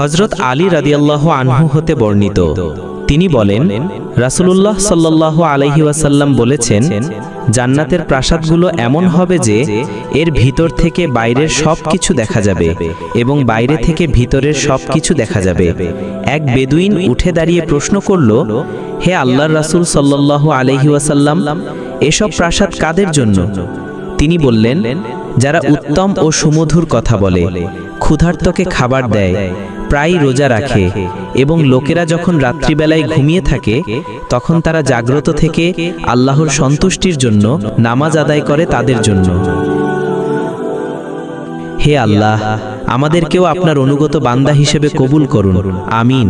হজরত আলী রাদিয়াল্লাহ আনহু হতে বর্ণিত। তিনি বলেন, রাসূলুল্লাহ সাল্লাহ আলাইহি ওয়াসাল্লাম বলেছেন, জান্নাতের প্রাসাদগুলো এমন হবে যে এর ভিতর থেকে বাইরের সব কিছু দেখা যাবে এবং বাইরে থেকে ভিতরের সব কিছু দেখা যাবে। এক বেদুইন উঠে দাঁড়িয়ে প্রশ্ন করল, হে আল্লাহর রাসূল সাল্লাহ আলাইহি ওয়াসাল্লাম, এসব প্রাসাদ কাদের জন্য? তিনি বললেন, যারা উত্তম ও সুমধুর কথা বলে, ক্ষুধার্তকে খাবার দেয় প্রায় রোজা রাখে এবং লোকেরা যখন রাত্রিবেলায় ঘুমিয়ে থাকে তখন তারা জাগ্রত থেকে আল্লাহর সন্তুষ্টির জন্য নামাজ আদায় করে তাদের জন্য। হে আল্লাহ আমাদেরকেও আপনার অনুগত বান্দা হিসেবে কবুল করুন। আমিন।